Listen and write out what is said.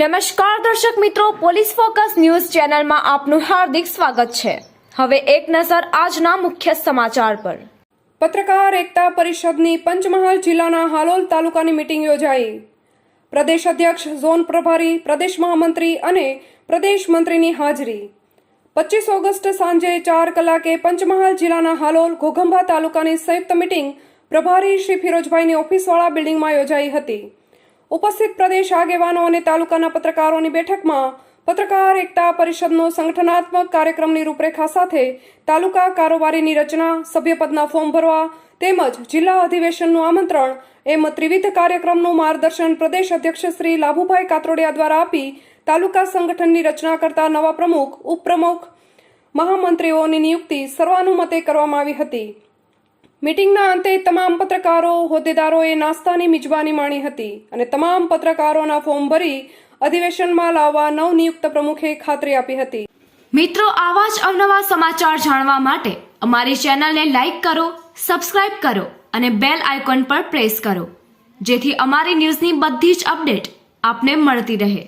નમસ્કાર દર્શક મિત્રો, પોલીસ ફોકસ ન્યૂઝ ચેનલમાં આપનું હાર્દિક સ્વાગત છે. હવે એક નજર આજના મુખ્ય સમાચાર પર. પત્રકાર એકતા પરિષદની પંચમહાલ જિલ્લાના હાલોલ તાલુકાની મીટિંગ યોજાઈ. પ્રદેશ અધ્યક્ષ, ઝોન પ્રભારી, પ્રદેશ મહામંત્રી અને પ્રદેશ મંત્રીની હાજરી. પચીસ ઓગસ્ટ સાંજે ચાર કલાકે પંચમહાલ જિલ્લાના હાલોલ, ઘોઘંબા તાલુકાની સંયુક્ત મીટિંગ પ્રભારી શ્રી ફિરોજભાઈની ઓફિસવાળા બિલ્ડિંગમાં યોજાઈ હતી. ઉપસ્થિત પ્રદેશ આગેવાનો અને તાલુકાના પત્રકારોની બેઠકમાં પત્રકાર એકતા પરિષદનો સંગઠનાત્મક કાર્યક્રમની રૂપરેખા સાથે તાલુકા કારોબારીની રચના, સભ્યપદના ફોર્મ ભરવા તેમજ જિલ્લા અધિવેશનનું આમંત્રણ એમ ત્રિવિધ કાર્યક્રમનું માર્ગદર્શન પ્રદેશ અધ્યક્ષ શ્રી લાભુભાઈ કાત્રોડિયા દ્વારા આપી તાલુકા સંગઠનની રચના કરતા નવા પ્રમુખ, ઉપપ્રમુખ, મહામંત્રીઓની નિયુક્તિ સર્વાનુમતે કરવામાં આવી હતી. મીટિંગના અંતે તમામ પત્રકારો, હોદ્દેદારોએ નાસ્તાની મિજબાની માણી હતી અને તમામ પત્રકારોના ફોર્મ ભરી અધિવેશનમાં લાવવા નવનિયુક્ત પ્રમુખે ખાતરી આપી હતી. મિત્રો, આવા જ અવનવા સમાચાર જાણવા માટે અમારી ચેનલને લાઇક કરો, સબસ્ક્રાઇબ કરો અને બેલ આઇકોન પર પ્રેસ કરો, જેથી અમારી ન્યૂઝની બધી જ અપડેટ આપને મળતી રહે.